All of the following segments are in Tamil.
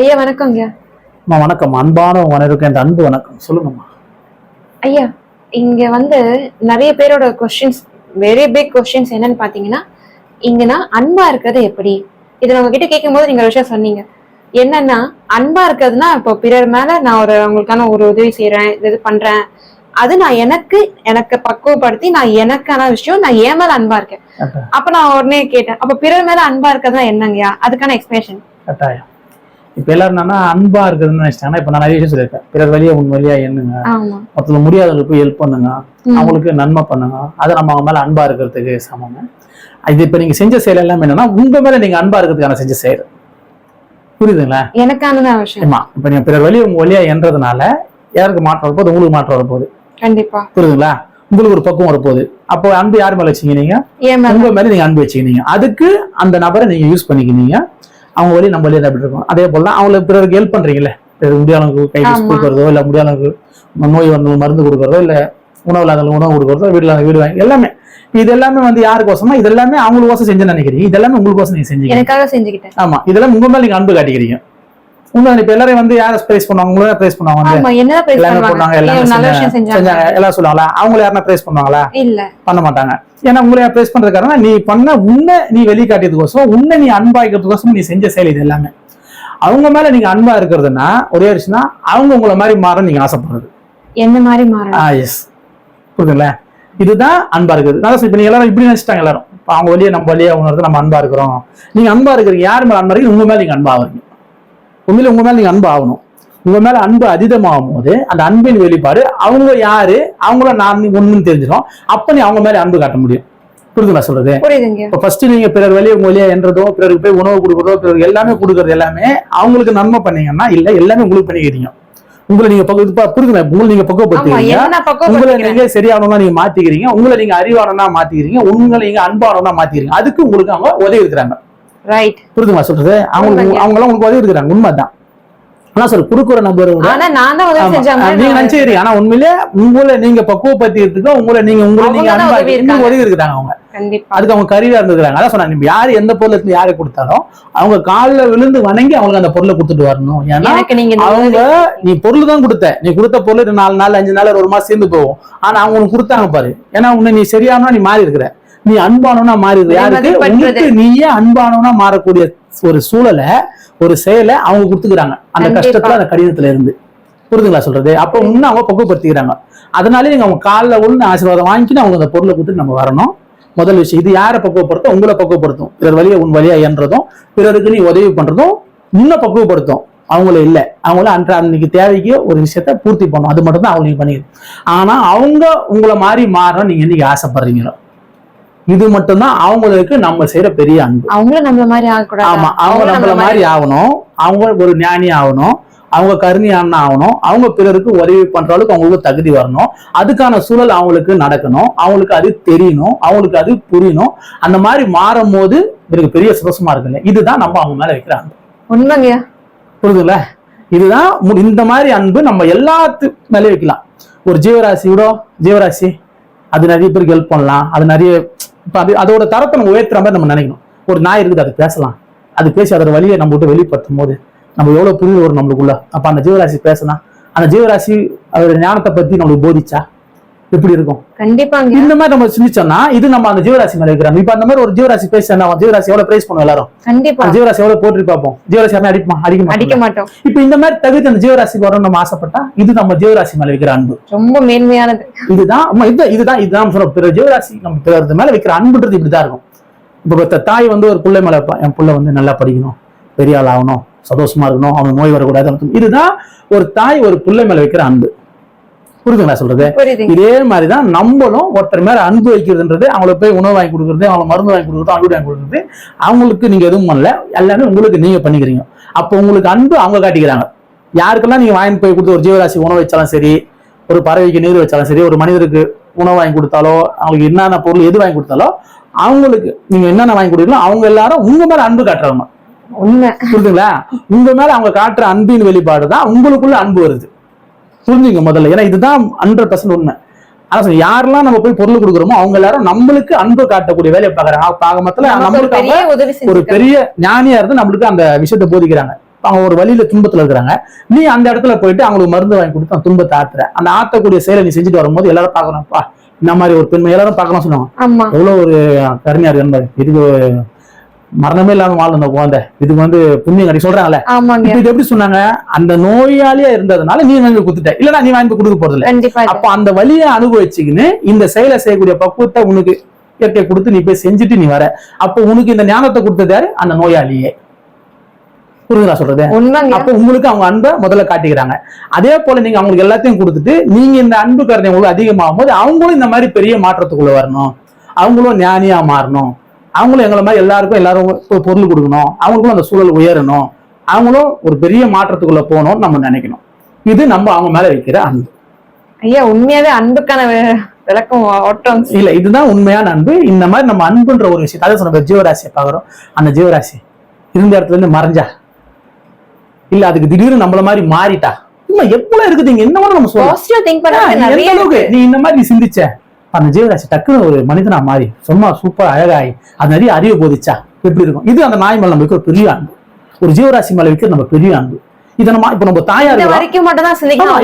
ஐயா வணக்கம் ஐயா அம்மா வணக்கம். அன்பான வணக்கம் என்ற அன்பு வணக்கம். சொல்லுங்கம்மா. ஐயா இங்க வந்து நிறைய பேரோட கொஸ்டின்ஸ் வெரி பிக் கொஸ்டின்ஸ் என்னன்னு பாத்தீங்கன்னா இங்கன்னா அன்பா இருக்கிறது எப்படி? இது நம்ம கிட்ட கேட்கும்போது நீங்க ஒரு விஷயம் சொன்னீங்க. என்னன்னா அன்பா இருக்கிறதுனா இப்போ பிறர் மேல நான் ஒரு அவங்களுக்கான ஒரு உதவி செய்யறேன் இது பண்றேன். அது நான் எனக்கு எனக்கு பக்குவப்படுத்தி நான் எனக்கான விஷயம் நான் என் மேல அன்பா இருக்கேன். அப்ப நான் உடனே கேட்டேன். அப்ப பிறர் மேல அன்பா இருக்கிறதுனா என்னங்கய்யா? அதுக்கான எக்ஸ்பிளேஷன் கட்டாயம். இப்ப எல்லாரும் என்னன்னா அன்பா இருக்குதுன்னு நினைச்சிட்டாங்கன்னா இப்ப நான் நிறைய விஷயம் சொல்லியிருக்கேன். பிறர் வழியா உன் வழியா எண்ணுங்க. மொத்தத்துல முடியாதவங்களுக்கு போய் ஹெல்ப் பண்ணுங்க. அவங்களுக்கு நன்மை பண்ணுங்க. அதை நம்ம அவங்க மேல அன்பா இருக்கிறதுக்கு சமம் இது இப்ப நீங்க செஞ்ச செயல் எல்லாம் என்னன்னா உங்க மேல நீங்க அன்பா இருக்கிறதுக்கான செஞ்ச செயல். புரியுதுங்களா? எனக்கான விஷயம். ஆமா. இப்ப நீங்க பிறர் வழியா உங்க வழியா என்றதுனால யாருக்கு மாற்றம் வரப்போகுது? உங்களுக்கு மாற்றம் வரப்போகுது. கண்டிப்பா. புரியுதுங்களா? உங்களுக்கு ஒரு பக்குவம் வரப்போகுது. அப்போ அன்பு யார் மேல மேல. உங்க மேல நீங்க அன்பு வச்சுக்கினீங்க. அதுக்கு அந்த நபரை நீங்க யூஸ் பண்ணிக்கினீங்க. அவங்க வழி நம்ம வழியா அப்படி இருக்கும். அதே போல தான் அவங்களுக்கு பிறருக்கு ஹெல்ப் பிறகு முடியாதவங்களுக்கு கை. கொடுக்கறதோ இல்ல முடியாதவங்களுக்கு நோய் வந்து மருந்து கொடுக்கறதோ இல்ல உணவு இல்லாதவங்களுக்கு உணவு கொடுக்கறதோ வீடுல வீடு வாங்கி எல்லாமே. இது எல்லாமே வந்து யாருக்கோசமா இது எல்லாமே அவங்களுக்கோசம் செஞ்சு நினைக்கிறீங்க. இது எல்லாமே உங்களுக்கோசம் நீங்க செஞ்சீங்க. எனக்காக செஞ்சுக்கிட்டேன். ஆமா. இதெல்லாம் உங்க மேல நீங்க அன்பு காட்டிக்கிறீங்க. உங்க இப்ப எல்லாரையும் வந்து யாரை பிரைஸ் பண்ணுவாங்க? உங்களை பிரைஸ் பண்ணுவாங்க வந்து. பிரைஸ் எல்லாமே பண்ணுவாங்க. எல்லாமே நல்ல செஞ்சாங்க. எல்லாம் சொல்லுவாங்களா அவங்கள யாருன்னா பிரைஸ் பண்ணுவாங்களா? இல்ல. பண்ண மாட்டாங்க. ஏன்னா உங்களை ப்ளேஸ் பண்றதுக்காக நீ பண்ண உன்னை நீ வெளிக்காட்டியதுக்கோசம் உன்னை நீ அன்பாய்க்கிறதுக்கோசம் நீ செஞ்ச செயல் இது எல்லாமே. அவங்க மேல நீங்க அன்பா இருக்கிறதுனா ஒரே விஷயம்னா அவங்க உங்களை மாதிரி மாற நீங்க ஆசைப்படுறது. என்ன மாதிரி ஆ எஸ் புரியுதுங்களா? இதுதான் அன்பா இருக்குது. நான் இப்ப நீங்க எல்லாரும் இப்படி நினைச்சிட்டாங்க எல்லாரும். அவங்க வழியா நம்ம வழியா உணர்ந்து நம்ம அன்பா இருக்கிறோம். நீங்க அன்பா இருக்கிறீங்க. யார் மேல அன்பா இருக்கீங்க? உங்க மேல நீங்க அன்பா ஆகுறீங்க உண்மையில உங்க மேல நீங்க அன்பு ஆகணும். உங்க மேல அன்பு அதீதமாகும் போது அந்த அன்பின் வெளிப்பாடு அவங்க யாரு அவங்கள நான் ஒண்ணுன்னு தெரிஞ்சிடும். அப்ப நீ அவங்க மேல அன்பு காட்ட முடியும். புரியுதுங்களா சொல்றது? இப்ப ஃபர்ஸ்ட் நீங்க பிறர் வழியை வழியா என்றதோ பிறருக்கு போய் உணவு கொடுக்கறதோ பிறருக்கு எல்லாமே கொடுக்கறது எல்லாமே அவங்களுக்கு நன்மை பண்ணீங்கன்னா இல்ல எல்லாமே உங்களுக்கு பண்ணிக்கிறீங்க. உங்களை நீங்க புரியுதுங்களா உங்களை நீங்க பக்குவப்படுத்துறீங்க உங்களை நீங்க சரியானவனா நீங்க மாத்திக்கிறீங்க. உங்களை நீங்க அறிவானவனா மாத்திக்கிறீங்க. உங்களை நீங்க அன்பானவனா மாத்திக்கிறீங்க. அதுக்கு உங்களுக்கு அவங்க உதவி இருக்கிறாங்க. ரைட் புரியுதுங்களா சொல்றது? அவங்க. அவங்க எல்லாம் உங்களுக்கு உதவி இருக்கிறாங்க. உண்மைதான். ஆனா சார் கொடுக்குற நபர் நீங்க நான் நினைச்சுக்கிறீங்க. ஆனா உண்மையிலே உங்களை நீங்க பக்குவப்படுத்திக்கிறதுக்கு உங்களை நீங்க உங்களை நீங்க உதவி உங்களுக்கு இருக்காங்க. உதவி இருக்கிறாங்க அவங்க. அதுக்கு அவங்க கருவியா இருந்துக்கிறாங்க அதான் சொன்னாங்க இப்ப யாரு எந்த பொருள் எடுத்து யாரை கொடுத்தாலும் அவங்க காலில் விழுந்து வணங்கி அவங்களுக்கு அந்த பொருளை கொடுத்துட்டு வரணும். ஏன்னா நீங்க அவங்க நீ பொருள் தான் கொடுத்த. நீ கொடுத்த பொருள் நாலு நாள் அஞ்சு நாள் ஒரு மாசம் சேர்ந்து போகும். ஆனா அவங்க உனக்கு கொடுத்தாங்க பாரு. ஏன்னா உன்னை நீ சரியானவனா நீ மாறி இருக்கிற. நீ அன்பானவனா மாறி இருக்கிற யாருக்கு. உனக்கு நீயே அன்பானவனா மாறக்கூடிய ஒரு சூழலை ஒரு செயலை அவங்க கொடுத்துக்கிறாங்க. அந்த. கஷ்டத்துல அந்த கடிதத்துல இருந்து. புரிதுங்களா சொல்றது? அப்ப இன்னும் அவங்க பக்குவப்படுத்திக்கிறாங்க. அதனால நீங்க அவங்க காலில் ஒண்ணு ஆசீர்வாதம் வாங்கிட்டு அவங்க அந்த பொருளை கொடுத்துட்டு நம்ம வரணும். முதல் விஷயம் இது யாரை பக்குவப்படுத்தும்? உங்களை பக்குவப்படுத்தும். பிறர் வழியா உன் வழியா என்றதும் பிறருக்கு நீ உதவி பண்றதும் இன்னும் பக்குவப்படுத்தும். அவங்கள இல்ல. அவங்கள அன்ற அன்னைக்கு தேவைக்கு ஒரு விஷயத்த பூர்த்தி பண்ணும் அது மட்டும் தான் அவங்க நீங்க பண்ணிக்கணும். ஆனா அவங்க உங்களை மாதிரி மாறணும் நீங்க இன்னைக்கு ஆசைப்படுறீங்களோ? இது மட்டும்தான் அவங்களுக்கு நம்ம செய்யற பெரிய அன்பு. அவங்களும் நம்மள மாதிரி ஆகக்கூடாது? ஆமா அவங்க நம்மள மாதிரி ஆகணும். அவங்க ஒரு ஞானி ஆகணும். அவங்க கருணியான ஆகணும். அவங்க பிறருக்கு உதவி பண்ற அளவுக்கு அவங்களுக்கு தகுதி வரணும். அதுக்கான சூழல் அவங்களுக்கு நடக்கணும். அவங்களுக்கு அது தெரியணும். அவங்களுக்கு அது புரியணும். அந்த மாதிரி மாறும் போது இவருக்கு பெரிய சுரசமா இருக்குல்ல இதுதான் நம்ம அவங்க மேல வைக்கிற அன்பு. உண்மைங்கய்யா புரியுதுல்ல? இதுதான் இந்த மாதிரி அன்பு நம்ம எல்லாத்து மேலே வைக்கலாம். ஒரு ஜீவராசியோட ஜீவராசி அது நிறைய பேருக்கு ஹெல்ப் பண்ணலாம். அது நிறைய இப்போ அது அதோட தரத்தை நம்ம உயர்த்துற மாதிரி நம்ம நினைக்கணும். ஒரு நாய் இருக்குது அது பேசலாம். அது பேசி அதோட வழியை நம்ம விட்டு வெளிப்படுத்தும் போது நம்ம எவ்வளோ புரிதல் வரும் நம்மளுக்குள்ள? அப்போ அந்த ஜீவராசி பேசலாம் அந்த ஜீவராசி அதோட ஞானத்தை பற்றி நம்மளுக்கு போதிச்சா எப்படி இருக்கும்? கண்டிப்பாங்க. இந்த மாதிரி நம்ம சிந்திச்சோம்னா இது நம்ம அந்த ஜீவராசி மேல வைக்கிறோம் இப்ப அந்த மாதிரி ஒரு ஜீவராசி பேசி ஜீவராசி எவ்வளவு பிரைஸ் பண்ணுவோம் எல்லாரும்? கண்டிப்பா. ஜீவராசி எவ்வளவு போட்டு பார்ப்போம். ஜீவராசி அடிப்போம் அடிக்க அடிக்க மாட்டோம். இப்ப இந்த மாதிரி தகுதி அந்த ஜீவராசிக்கு வரணும் நம்ம ஆசைப்பட்டா இது நம்ம ஜீவராசி மேல வைக்கிற அன்பு. ரொம்ப மேன்மையானது. இதுதான் ஆமா, இதுதான் இதுதான் சொல்ல பிற ஜீவராசி நம்ம பிறகு மேல வைக்கிற அன்புன்றது இப்படிதான் இருக்கும். இப்ப தாய் வந்து ஒரு பிள்ளை மேல என் பிள்ளை வந்து நல்லா படிக்கணும். பெரிய ஆள் ஆகணும். சந்தோஷமா இருக்கணும். அவனுக்கு நோய் வரக்கூடாது. இதுதான் ஒரு தாய் ஒரு பிள்ளை மேல வைக்கிற அன்பு. புரியுதுங்களா சொல்றது? இதே மாதிரிதான் நம்மளும் ஒருத்தர் மேல அன்பு வைக்கிறதுன்றது அவங்களுக்கு போய் உணவு வாங்கி கொடுக்குறது அவங்களுக்கு மருந்து வாங்கி கொடுக்குறது அவங்க வாங்கி கொடுக்குறது அவங்களுக்கு நீங்க எதுவும் பண்ணல. எல்லாமே உங்களுக்கு நீங்க பண்ணிக்கிறீங்க. அப்போ உங்களுக்கு அன்பு அவங்க காட்டிக்கிறாங்க. யாருக்கெல்லாம் நீங்க வாங்கி போய் கொடுத்து ஒரு ஜீவராசி உணவு வச்சாலும் சரி ஒரு பறவைக்கு நீர் வச்சாலும் சரி ஒரு மனிதருக்கு உணவு வாங்கி கொடுத்தாலோ அவங்களுக்கு என்னென்ன பொருள் எது வாங்கி கொடுத்தாலோ அவங்களுக்கு நீங்க என்னென்ன வாங்கி கொடுக்கீங்களோ அவங்க எல்லாரும் உங்க மேல அன்பு காட்டுறவங்க உண்மை. புரியுதுங்களா? உங்க மேல அவங்க காட்டுற அன்பின் வெளிப்பாடு தான் உங்களுக்குள்ள அன்பு வருது. புரிஞ்சுங்க முதல்ல. ஏன்னா இதுதான் ஹண்ட்ரட் பர்சன்ட் உண்மை. சரி, யாரெல்லாம் நம்ம போய் பொருள் கொடுக்குறோமோ அவங்க எல்லாரும் நம்மளுக்கு அன்பு காட்டக்கூடிய வேலையை பாக்குறாங்க நமக்கு ஒரு நம்மளுக்கு ஒரு பெரிய ஞானியா இருந்து நம்மளுக்கு அந்த விஷயத்தை போதிக்கிறாங்க. அவங்க ஒரு வழியில துன்பத்துல இருக்கிறாங்க. நீ அந்த இடத்துல போயிட்டு அவங்களுக்கு மருந்து வாங்கி கொடுத்து அந்த துன்பத்தை ஆத்துற. அந்த ஆத்தக்கூடிய செயலை நீ செஞ்சுட்டு வரும்போது எல்லாரும் பார்க்கணும்ப்பா இந்த மாதிரி ஒரு பெண்மை எல்லாரும் பார்க்கணும் சொன்னாங்க. எவ்வளவு ஒரு கருணையா இருக்கு. இதுக்கு மரணமே இல்லாம வாழும் அந்த குழந்தை. இதுக்கு வந்து புண்ணியம் கட்டி சொல்றாங்கல்ல. இது எப்படி சொன்னாங்க? அந்த நோயாளியா இருந்ததுனால நீ வாங்கி கொடுத்துட்ட. இல்லனா நீ வாங்கி கொடுக்க போறது இல்ல. அப்ப அந்த வழியை அனுபவிச்சுக்கின்னு இந்த செயலை செய்யக்கூடிய பக்குவத்தை உனக்கு இயற்கை கொடுத்து நீ போய் செஞ்சுட்டு நீ வர. அப்போ உனக்கு இந்த ஞானத்தை கொடுத்தது யாரு? அந்த நோயாளியே. புரியுதா சொல்றது? அப்போ உங்களுக்கு அவங்க அன்பை முதல்ல காட்டிக்கிறாங்க. அதே போல நீங்க அவங்களுக்கு எல்லாத்தையும் கொடுத்துட்டு நீங்க இந்த அன்பு கருணை உங்களுக்கு அதிகமாகும் போது அவங்களும் இந்த மாதிரி பெரிய மாற்றத்துக்குள்ள வரணும். அவங்களும் ஞானியா மாறணும். அவங்களும் எங்களை மாதிரி எல்லாருக்கும் எல்லாரும் பொருள் கொடுக்கணும். அவங்களுக்கும் அந்த சூழல் உயரணும். அவங்களும் ஒரு பெரிய மாற்றத்துக்குள்ள போகணும்னு நம்ம நினைக்கணும். இது நம்ம அவங்க மேல வைக்கிற அன்பு. ஐயா உண்மையாவே அன்புக்கான விளக்கம் ஓட்டம். இல்ல இதுதான் உண்மையான அன்பு. இந்த மாதிரி நம்ம அன்புன்ற ஒரு விஷயம் அதான் சொன்ன ஜீவராசியை பாக்குறோம் அந்த ஜீவராசி இருந்த இடத்துல இருந்து மறைஞ்சா? இல்ல அதுக்கு திடீர்னு நம்மள மாதிரி மாறிட்டா? சும்மா எப்பலாம் இருக்குது இங்க? என்ன நம்ம அளவுக்கு? நீ இந்த மாதிரி நீ சிந்திச்ச? அந்த ஜீவராசி டக்குன்னு ஒரு மனிதனா மாறி சும்மா சூப்பர் அழகாயி அது நிறைய அறிவு போதிச்சா எப்படி இருக்கும்? இது அந்த நாய் மேல நம்ம வைக்கிற பெரிய அன்பு. ஒரு ஜீவராசி மேல வைக்கிற நம்ம பெரிய அன்பு. இதை நம்ம இப்ப நம்ம தாயா வரைக்கும் மட்டும் தான்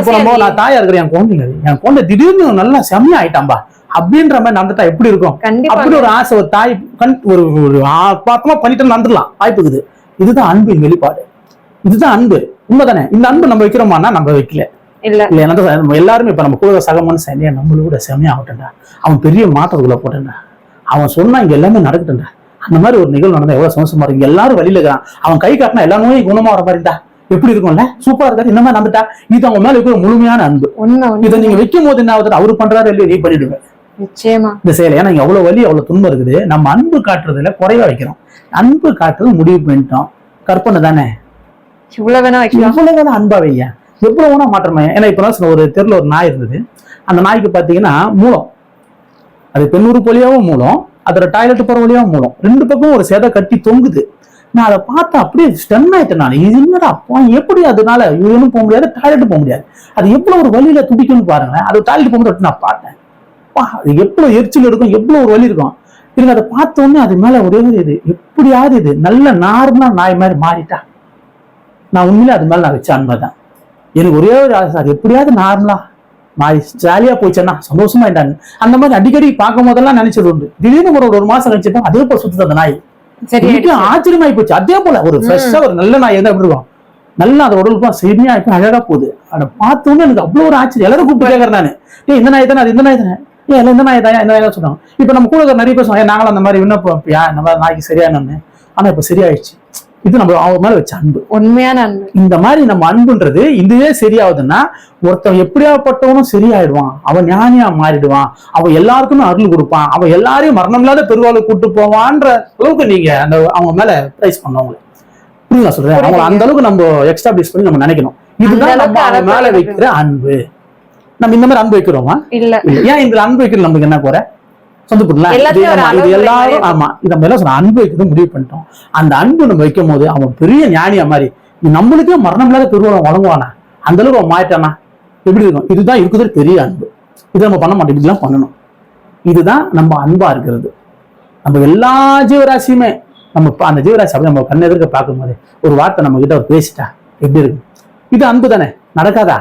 இப்ப நம்ம. நான் தாயா இருக்கிறேன் என் குழந்தைங்க என் குழந்தை திடீர்னு நல்லா செம்மையா ஆயிட்டாம்பா அப்படின்ற மாதிரி நடந்துட்டா எப்படி இருக்கும்? அப்படி ஒரு ஆசை ஒரு தாய் கண் ஒரு ஒரு ஆத்மா பண்ணிட்டு நடந்துடலாம். வாய்ப்பு இருக்குது. இதுதான் அன்பின் வெளிப்பாடு. இதுதான் அன்பு. உண்மைதானே? இந்த அன்பு நம்ம வைக்கிறோமான்னா நம்ம வைக்கல. இல்ல. இல்ல எல்லாருமே இப்ப நம்ம கூட சக மனுஷன் இல்லையா? நம்மள கூட செம்மையா ஆகட்டும்டா. அவன் பெரிய மாற்றத்துக்குள்ள போட்டேன்டா. அவன் சொன்னா இங்க எல்லாமே நடக்கட்டும்டா. அந்த மாதிரி ஒரு நிகழ்வு நடந்தா எவ்வளவு சந்தோஷமா இருக்கு எல்லாரும் வழியில இருக்கிறான். அவன் கை காட்டினா எல்லா நோயும் குணமா வர மாதிரிடா. எப்படி இருக்கும்ல? சூப்பரா இருக்காது இந்த மாதிரி நடந்துட்டா. இது அவங்க மேல இருக்கிற முழுமையான அன்பு. இதை நீங்க வைக்கும் போது என்ன ஆகுது அவரு பண்றாரு இல்லையோ நீ பண்ணிடுங்க நிச்சயமா. இந்த செயலை ஏன்னா இங்க அவ்வளவு வலி அவ்வளவு துன்பம் இருக்குது. நம்ம அன்பு காட்டுறதுல குறைவா வைக்கிறோம். அன்பு காட்டுறது முடிவு பண்ணிட்டோம். கற்பனை தானே? இவ்வளவு வேணா வைக்கலாம். எவ்வளவு வேணா அன்பா வைய எவ்வளவு வேணா மாற்றமே. ஏன்னா இப்ப சொன்ன ஒரு தெருல ஒரு நாய் இருந்தது. அந்த நாய்க்கு பாத்தீங்கன்னா மூலம். அது பெண்ணூறு வழியாவும் மூலம் அதோட டாய்லெட் போற வழியாவும் மூலம். ரெண்டு பக்கம் ஒரு சேதை கட்டி தொங்குது. நான் அதை பார்த்து அப்படியே ஸ்டன் ஆயிட்டேன் நான். இது என்னடா அப்பா, எப்படி அதனால இவனும் போக முடியாது டாய்லெட் போக முடியாது? அது எவ்வளவு ஒரு வழியில துடிக்கும்னு பாருங்களேன். அது டாய்லெட் போகும்போது நான் பார்த்தேன். அப்பா, அது எவ்வளவு எரிச்சல் இருக்கும் எவ்வளவு ஒரு வலி இருக்கும். எனக்கு அதை பார்த்த உடனே அது மேல ஒரே ஒரு இது. எப்படியாவது இது நல்ல நார்மலா நாய் மாதிரி மாறிட்டா. நான் உண்மையிலே அது மேல நான் வச்ச அன்பை தான். எனக்கு ஒரே ஒரு ஆசை அது எப்படியாவது நார்மலா மாறி ஜாலியா போயிச்சேன்னா சந்தோஷமா இருந்தாங்க. அந்த மாதிரி அடிக்கடி பார்க்கும் போதெல்லாம் நினைச்சது உண்டு. திடீர்னு ஒரு ஒரு மாசம் கழிச்சுட்டா அதே போல சுத்துது அந்த நாய். ஆச்சரியமாயி போச்சு. அதே போல ஒரு ஃப்ரெஷ்ஷா ஒரு நல்ல நாய் இருந்தா எப்படி இருக்கும்? நல்லா அந்த உடலுக்கு செம்மையா இருக்கும் அழகா போகுது. அதை பார்த்தோன்னே எனக்கு அவ்வளவு ஒரு ஆச்சரியம். எல்லாரும் கூப்பிட்டு கேட்கறேன் நானு. ஏய் இந்த நாய் தானே அது இந்த நாய் தானே? ஏன் எல்லாம் இந்த நாய் தான்? இந்த நாய் தான் சொன்னாங்க இப்ப நம்ம கூட நிறைய பேர் சொன்னாங்க "ஏய், நாங்களும் அந்த மாதிரி விண்ணப்பம் யா இந்த மாதிரி நாய்க்கு சரியானு ஆனா இப்ப சரியாயிடுச்சு. இது நம்ம அவங்க மேல வச்ச அன்பு. உண்மையான அன்பு. இந்த மாதிரி நம்ம அன்புன்றது இதுவே சரியாகுதுன்னா ஒருத்தன் எப்படியாப்பட்டவனும் சரியாயிடுவான். அவன் ஞானியா மாறிடுவான். அவன் எல்லாருக்குமே அருள் கொடுப்பான். அவன் எல்லாரையும் மரணம் இல்லாத பெருவாளை கூட்டு போவான்ற அளவுக்கு நீங்க அந்த அவங்க மேல பிரைஸ் பண்ணவங்க. புரியுதா சொல்றேன்? அவங்க அந்த அளவுக்கு நம்ம எக்ஸ்ட்ரா பிளேஸ் பண்ணி நம்ம நினைக்கணும். இதுதான் நம்ம அவங்க மேல வைக்கிற அன்பு. நம்ம இந்த மாதிரி அன்பு வைக்கிறோமா? இல்ல. இல்ல. ஏன் இந்த அன்பு வைக்கிறது நமக்கு என்ன குறை? சொந்த புரியல எல்லாத்தையும் ஒரு இது எல்லாரும் வைக்கணும். ஆமா இதை நம்ம எல்லாம் அன்பு வைக்கிறது முடிவு பண்ணிட்டோம். அந்த அன்பு நம்ம வைக்கும் போது அவன் பெரிய ஞானியா மாதிரி நம்மளுக்கே மரணம் இல்லாத பெருவளம் வழங்குவானா? அந்த அளவுக்கு அவன் மாட்டானா எப்படி இருக்கும்? இதுதான் இருக்குது பெரிய அன்பு. இதை நம்ம பண்ண மாட்டோம். இதெல்லாம் பண்ணணும். இதுதான் நம்ம அன்பா இருக்கிறது. நம்ம எல்லா ஜீவராசியுமே நம்ம அந்த ஜீவராசி அப்படியே நம்ம கண்ணு எதிர்க்க பார்க்கும்போது ஒரு வார்த்தை நம்ம கிட்ட அவர் பேசிட்டா எப்படி இருக்கும்? இது அன்பு தானே. நடக்காதா?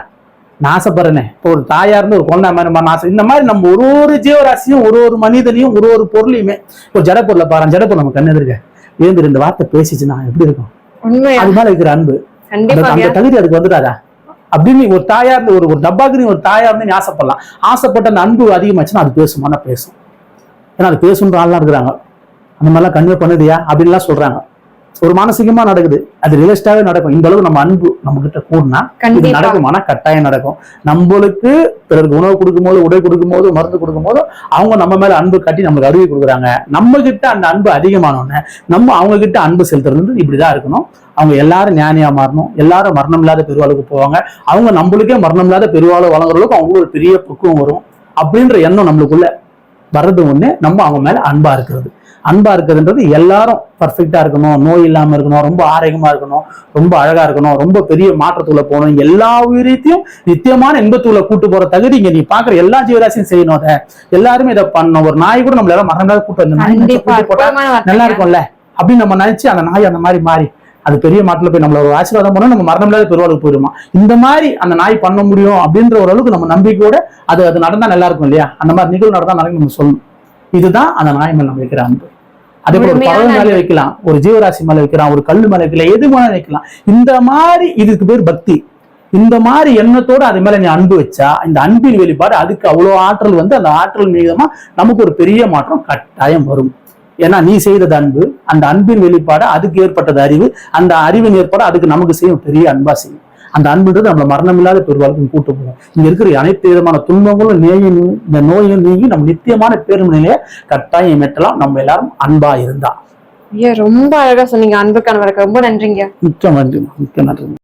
நான் ஆசைப்படுறேனே. இப்போ ஒரு தாயா இருந்து ஒரு குழந்தை மாதிரி ஆசை இந்த மாதிரி நம்ம ஒரு ஒரு ஜீவராசியும் ஒரு ஒரு மனிதனையும் ஒரு ஒரு பொருளையுமே இப்போ ஜட பொருளை பாரு ஜட பொருள் நம்ம கண்ணு எதிர்க்க. இருந்து ரெண்டு வார்த்தை பேசிச்சுன்னா எப்படி இருக்கும்? அது மேல இருக்கிற அன்பு. அந்த தகுதி அதுக்கு வந்துடாதா? அப்படின்னு ஒரு தாயா இருந்து ஒரு ஒரு டப்பாக்கு நீ ஒரு தாயா இருந்து நீ ஆசைப்படலாம். ஆசைப்பட்ட அந்த அன்பு அதிகமாச்சுன்னா அது பேசுமானா பேசும் ஏன்னா அது பேசுன்ற ஆள்லாம் இருக்கிறாங்க. அந்த மாதிரிலாம் கன்வே பண்ணுதியா? அப்படின்லாம் சொல்றாங்க. ஒரு மானசீகமா நடக்குது. அது ரியலிஸ்டாவே நடக்கும். இந்த அளவுக்கு நம்ம அன்பு நம்ம கிட்ட கூடனா இது கண்டிப்பா. நடக்குமானா கட்டாயம் நடக்கும். நம்மளுக்கு பிறருக்கு உணவு கொடுக்கும்போது உடை கொடுக்கும்போது மருந்து கொடுக்கும்போது அவங்க நம்ம மேல அன்பு காட்டி நம்மளுக்கு அறிவு கொடுக்குறாங்க. நம்ம கிட்ட அந்த அன்பு அதிகமானோடனே நம்ம அவங்க கிட்ட அன்பு செலுத்துறது இப்படிதான் இருக்கணும். அவங்க எல்லாரும் ஞானியா மாறணும். எல்லாரும் மரணம் இல்லாத பெருவாளுக்கு போவாங்க. அவங்க நம்மளுக்கே மரணம் இல்லாத பெருவாளை வழங்குற அளவுக்கு அவங்களுக்கு ஒரு பெரிய பக்குவம் வரும். அப்படின்ற எண்ணம் நம்மளுக்குள்ள வர்றது ஒண்ணு நம்ம அவங்க மேல அன்பா இருக்கிறது. அன்பா இருக்கிறதுன்றது எல்லாரும் பர்ஃபெக்டா இருக்கணும் நோய் இல்லாம இருக்கணும் ரொம்ப ஆரோக்கியமா இருக்கணும் ரொம்ப அழகா இருக்கணும் ரொம்ப பெரிய மாற்றத்துக்குள்ள போகணும். எல்லா உயிரத்தையும் நித்தியமான இன்பத்துக்குள்ள கூட்டு போற தகுதி இங்க நீ பாக்குற எல்லா ஜீவராசியும் செய்யணும் அதை. எல்லாருமே இதை பண்ணணும். ஒரு நாய் கூட நம்மளால மரணம் கூட்டு அற்புதமான நல்லா இருக்கும்ல? அப்படின்னு நம்ம நினைச்சு அந்த நாய் அந்த மாதிரி மாறி அது பெரிய மாட்டில் போய் நம்மள ஒரு ஆசீர்வாதம் பண்ணா நம்ம மரணம் இல்லாத பெருவாளுக்கு போயிடுமா இந்த மாதிரி அந்த நாய் பண்ண முடியும் அப்படின்ற ஒரு அளவுக்கு நம்ம நம்பிக்கையோட அது அது நடந்தா நல்லா இருக்கும் இல்லையா? அந்த மாதிரி நிகழ்வு நடந்தா நல்லா நம்ம சொல்லணும். இதுதான் அந்த நாய் மேல நம்ம வைக்கிற அன்பு. அதே போல ஒரு பறவை மேலே. வைக்கலாம் ஒரு ஜீவராசி மேல வைக்கலாம் ஒரு கல் மேல வைக்கலாம் எது மேல வைக்கலாம். இந்த மாதிரி இதுக்கு பேர் பக்தி. இந்த மாதிரி எண்ணத்தோட அது மேல நீ அன்பு வச்சா இந்த அன்பின் வெளிப்பாடு அதுக்கு அவ்வளவு ஆற்றல் வந்து அந்த ஆற்றல் மீதமா நமக்கு ஒரு பெரிய மாற்றம் கட்டாயம் வரும். ஏன்னா நீ செய்தது அன்பு அந்த அன்பின் வெளிப்பாடு அதுக்கு ஏற்பட்டது அறிவு அந்த அறிவின் ஏற்பாடு அதுக்கு நமக்கு செய்யும் பெரிய அன்பா செய்யும். அந்த அன்புன்றது நம்மள மரணமில்லாத பெருவாழ்க்கும் கூட்டு போகும். இங்க இருக்கிற அனைத்து விதமான துன்பங்களும் நேயும் இந்த நோயும் நீங்கி நம்ம நித்தியமான பேரும் நிலையை கட்டாயம் எட்டலாம் நம்ம எல்லாரும் அன்பா இருந்தா. ஐயா ரொம்ப அழகா சொன்னீங்க. அன்புக்கானவருக்கு ரொம்ப நன்றிங்க. மிக்க நன்றி மிக்க நன்றி.